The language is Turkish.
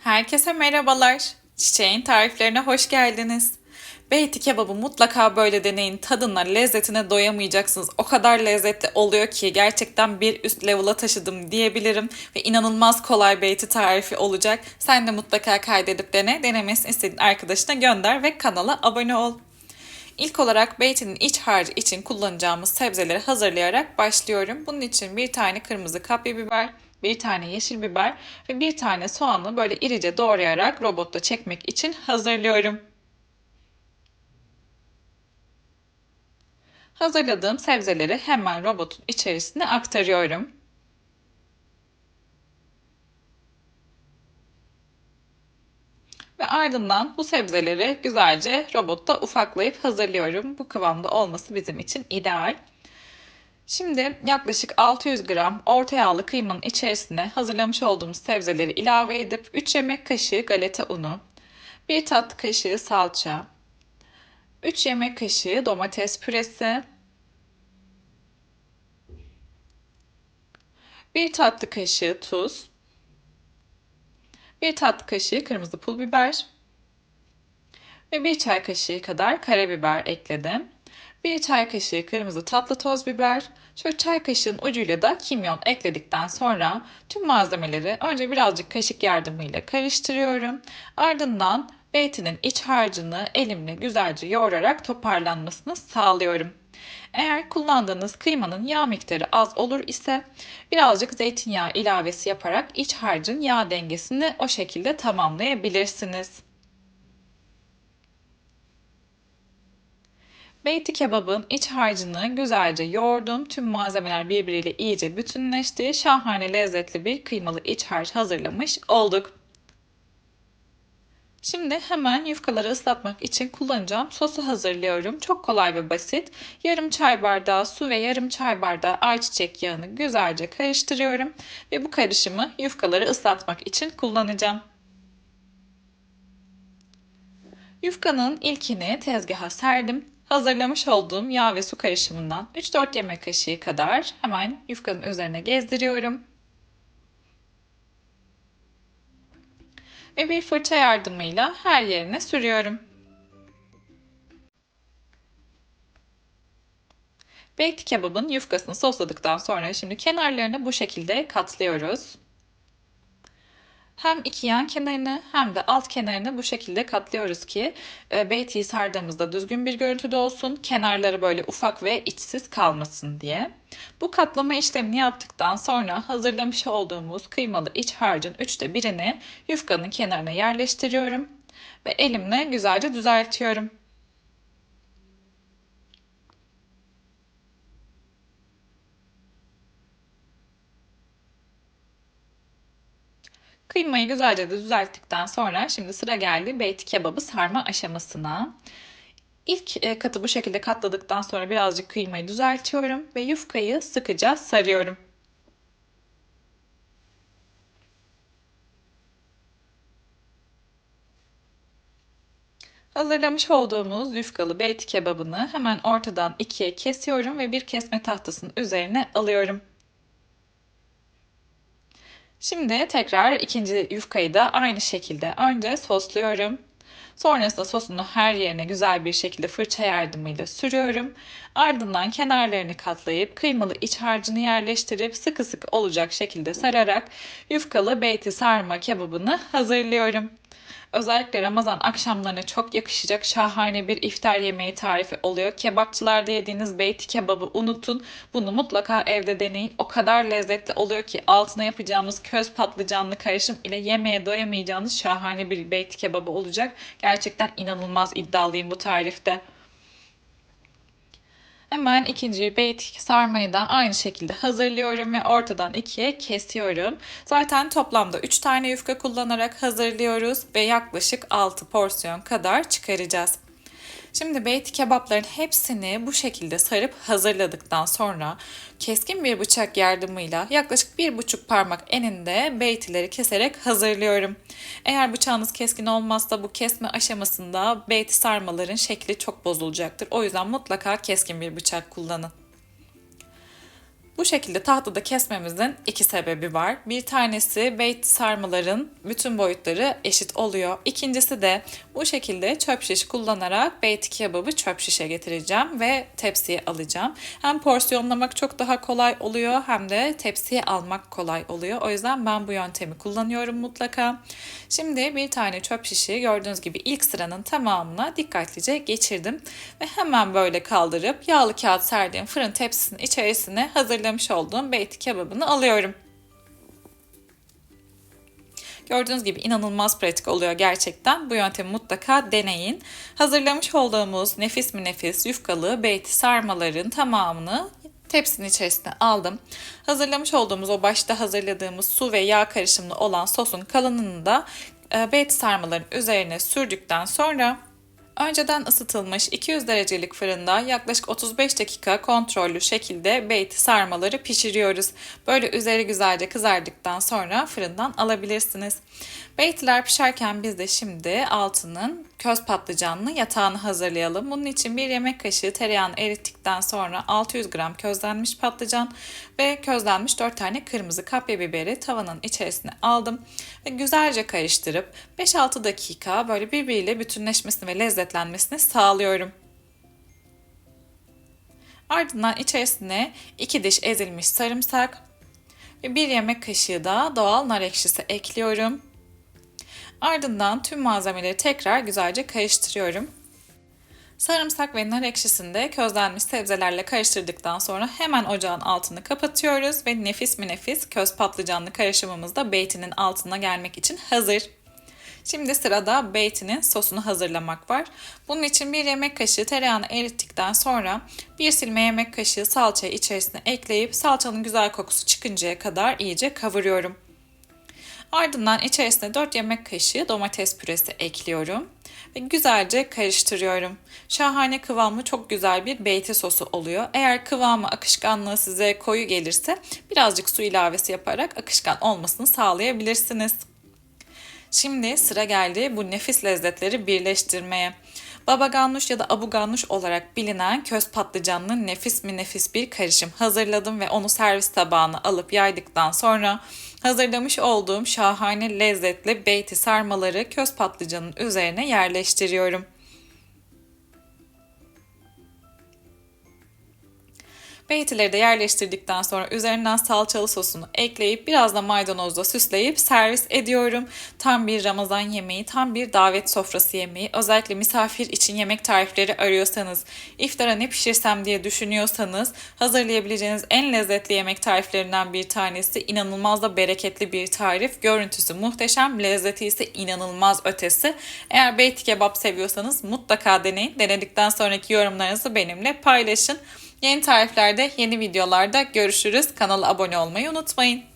Herkese merhabalar. Çiçeğin tariflerine hoş geldiniz. Beyti kebabı mutlaka böyle deneyin. Tadına, lezzetine doyamayacaksınız. O kadar lezzetli oluyor ki gerçekten bir üst level'a taşıdım diyebilirim. Ve inanılmaz kolay beyti tarifi olacak. Sen de mutlaka kaydedip dene. Denemesini istediğin arkadaşına gönder ve kanala abone ol. İlk olarak beytinin iç harcı için kullanacağımız sebzeleri hazırlayarak başlıyorum. Bunun için bir tane kırmızı kapya biber, bir tane yeşil biber ve bir tane soğanı böyle irice doğrayarak robotta çekmek için hazırlıyorum. Hazırladığım sebzeleri hemen robotun içerisine aktarıyorum. Ve ardından bu sebzeleri güzelce robotta ufaklayıp hazırlıyorum. Bu kıvamda olması bizim için ideal. Şimdi yaklaşık 600 gram orta yağlı kıymanın içerisine hazırlamış olduğumuz sebzeleri ilave edip 3 yemek kaşığı galeta unu, 1 tatlı kaşığı salça, 3 yemek kaşığı domates püresi, 1 tatlı kaşığı tuz, 1 tatlı kaşığı kırmızı pul biber ve 1 çay kaşığı kadar karabiber ekledim. 1 çay kaşığı kırmızı tatlı toz biber, şöyle çay kaşığın ucuyla da kimyon ekledikten sonra tüm malzemeleri önce birazcık kaşık yardımıyla karıştırıyorum. Ardından beytinin iç harcını elimle güzelce yoğurarak toparlanmasını sağlıyorum. Eğer kullandığınız kıymanın yağ miktarı az olur ise birazcık zeytinyağı ilavesi yaparak iç harcın yağ dengesini o şekilde tamamlayabilirsiniz. Beyti kebabın iç harcını güzelce yoğurdum. Tüm malzemeler birbiriyle iyice bütünleşti. Şahane lezzetli bir kıymalı iç harç hazırlamış olduk. Şimdi hemen yufkaları ıslatmak için kullanacağım sosu hazırlıyorum. Çok kolay ve basit. Yarım çay bardağı su ve yarım çay bardağı ayçiçek yağını güzelce karıştırıyorum. Ve bu karışımı yufkaları ıslatmak için kullanacağım. Yufkanın ilkini tezgaha serdim. Hazırlamış olduğum yağ ve su karışımından 3-4 yemek kaşığı kadar hemen yufkanın üzerine gezdiriyorum. Ve bir fırça yardımıyla her yerine sürüyorum. Beyti kebabın yufkasını sosladıktan sonra şimdi kenarlarını bu şekilde katlıyoruz. Hem iki yan kenarını hem de alt kenarını bu şekilde katlıyoruz ki e, beytiyi sardığımızda düzgün bir görüntüde olsun. Kenarları böyle ufak ve içsiz kalmasın diye. Bu katlama işlemini yaptıktan sonra hazırlamış olduğumuz kıymalı iç harcın üçte birini yufkanın kenarına yerleştiriyorum. Ve elimle güzelce düzeltiyorum. Kıymayı güzelce de düzelttikten sonra şimdi sıra geldi beyti kebabı sarma aşamasına. İlk e, katı bu şekilde katladıktan sonra birazcık kıymayı düzeltiyorum ve yufkayı sıkıca sarıyorum. Hazırlamış olduğumuz yufkalı beyti kebabını hemen ortadan ikiye kesiyorum ve bir kesme tahtasının üzerine alıyorum. Şimdi tekrar ikinci yufkayı da aynı şekilde önce sosluyorum. Sonrasında sosunu her yerine güzel bir şekilde fırça yardımıyla sürüyorum. Ardından kenarlarını katlayıp kıymalı iç harcını yerleştirip sıkı sıkı olacak şekilde sararak yufkalı beyti sarma kebabını hazırlıyorum. Özellikle Ramazan akşamlarına çok yakışacak şahane bir iftar yemeği tarifi oluyor. Kebapçılarda yediğiniz beyti kebabı unutun. Bunu mutlaka evde deneyin. O kadar lezzetli oluyor ki altına yapacağımız köz patlıcanlı karışım ile yemeğe doyamayacağınız şahane bir beyti kebabı olacak. Gerçekten inanılmaz iddialıyım bu tarifte. Hemen ikinci beyti sarmayı da aynı şekilde hazırlıyorum ve ortadan ikiye kesiyorum. Zaten toplamda 3 tane yufka kullanarak hazırlıyoruz ve yaklaşık 6 porsiyon kadar çıkaracağız. Şimdi beyti kebapların hepsini bu şekilde sarıp hazırladıktan sonra keskin bir bıçak yardımıyla yaklaşık bir buçuk parmak eninde beytileri keserek hazırlıyorum. Eğer bıçağınız keskin olmazsa bu kesme aşamasında beyti sarmaların şekli çok bozulacaktır. O yüzden mutlaka keskin bir bıçak kullanın. Bu şekilde tahtada kesmemizin iki sebebi var. Bir tanesi beyti sarmaların bütün boyutları eşit oluyor. İkincisi de bu şekilde çöp şiş kullanarak beyti kebabı çöp şişe getireceğim ve tepsiye alacağım. Hem porsiyonlamak çok daha kolay oluyor hem de tepsiye almak kolay oluyor. O yüzden ben bu yöntemi kullanıyorum mutlaka. Şimdi bir tane çöp şişi gördüğünüz gibi ilk sıranın tamamına dikkatlice geçirdim. Ve hemen böyle kaldırıp yağlı kağıt serdiğim fırın tepsisinin içerisine hazırlamış olduğum beyti kebabını alıyorum. Gördüğünüz gibi inanılmaz pratik oluyor gerçekten. Bu yöntemi mutlaka deneyin. Hazırlamış olduğumuz nefis mi nefis yufkalı beyti sarmaların tamamını tepsinin içerisine aldım. Hazırlamış olduğumuz o başta hazırladığımız su ve yağ karışımlı olan sosun kalanını da e, beyti sarmaların üzerine sürdükten sonra Önceden ısıtılmış 200 derecelik fırında yaklaşık 35 dakika kontrollü şekilde beyti sarmaları pişiriyoruz. Böyle üzeri güzelce kızardıktan sonra fırından alabilirsiniz. Beytiler pişerken biz de şimdi altının köz patlıcanlı yatağını hazırlayalım. Bunun için bir yemek kaşığı tereyağını erittikten sonra 600 gram közlenmiş patlıcan ve közlenmiş 4 tane kırmızı kapya biberi tavanın içerisine aldım. Ve güzelce karıştırıp 5-6 dakika böyle birbiriyle bütünleşmesini ve lezzetlenmesini sağlıyorum. Ardından içerisine 2 diş ezilmiş sarımsak ve 1 yemek kaşığı da doğal nar ekşisi ekliyorum. Ardından tüm malzemeleri tekrar güzelce karıştırıyorum. Sarımsak ve nar ekşisini de közlenmiş sebzelerle karıştırdıktan sonra hemen ocağın altını kapatıyoruz ve nefis mi nefis köz patlıcanlı karışımımız da beytinin altına gelmek için hazır. Şimdi sırada beytinin sosunu hazırlamak var. Bunun için bir yemek kaşığı tereyağını erittikten sonra bir silme yemek kaşığı salçayı içerisine ekleyip salçanın güzel kokusu çıkıncaya kadar iyice kavuruyorum. Ardından içerisine 4 yemek kaşığı domates püresi ekliyorum ve güzelce karıştırıyorum. Şahane kıvamı çok güzel bir beyti sosu oluyor. Eğer kıvamı akışkanlığı size koyu gelirse birazcık su ilavesi yaparak akışkan olmasını sağlayabilirsiniz. Şimdi sıra geldi bu nefis lezzetleri birleştirmeye. Baba ganuş ya da abu ganuş olarak bilinen köz patlıcanlı nefis mi nefis bir karışım hazırladım ve onu servis tabağına alıp yaydıktan sonra hazırlamış olduğum şahane lezzetli beyti sarmaları köz patlıcanın üzerine yerleştiriyorum. Beytileri de yerleştirdikten sonra üzerinden salçalı sosunu ekleyip biraz da maydanozla süsleyip servis ediyorum. Tam bir Ramazan yemeği, tam bir davet sofrası yemeği. Özellikle misafir için yemek tarifleri arıyorsanız, iftara ne pişirsem diye düşünüyorsanız hazırlayabileceğiniz en lezzetli yemek tariflerinden bir tanesi. İnanılmaz da bereketli bir tarif. Görüntüsü muhteşem, lezzeti ise inanılmaz ötesi. Eğer beyti kebap seviyorsanız mutlaka deneyin. Denedikten sonraki yorumlarınızı benimle paylaşın. Yeni tariflerde, yeni videolarda görüşürüz. Kanala abone olmayı unutmayın.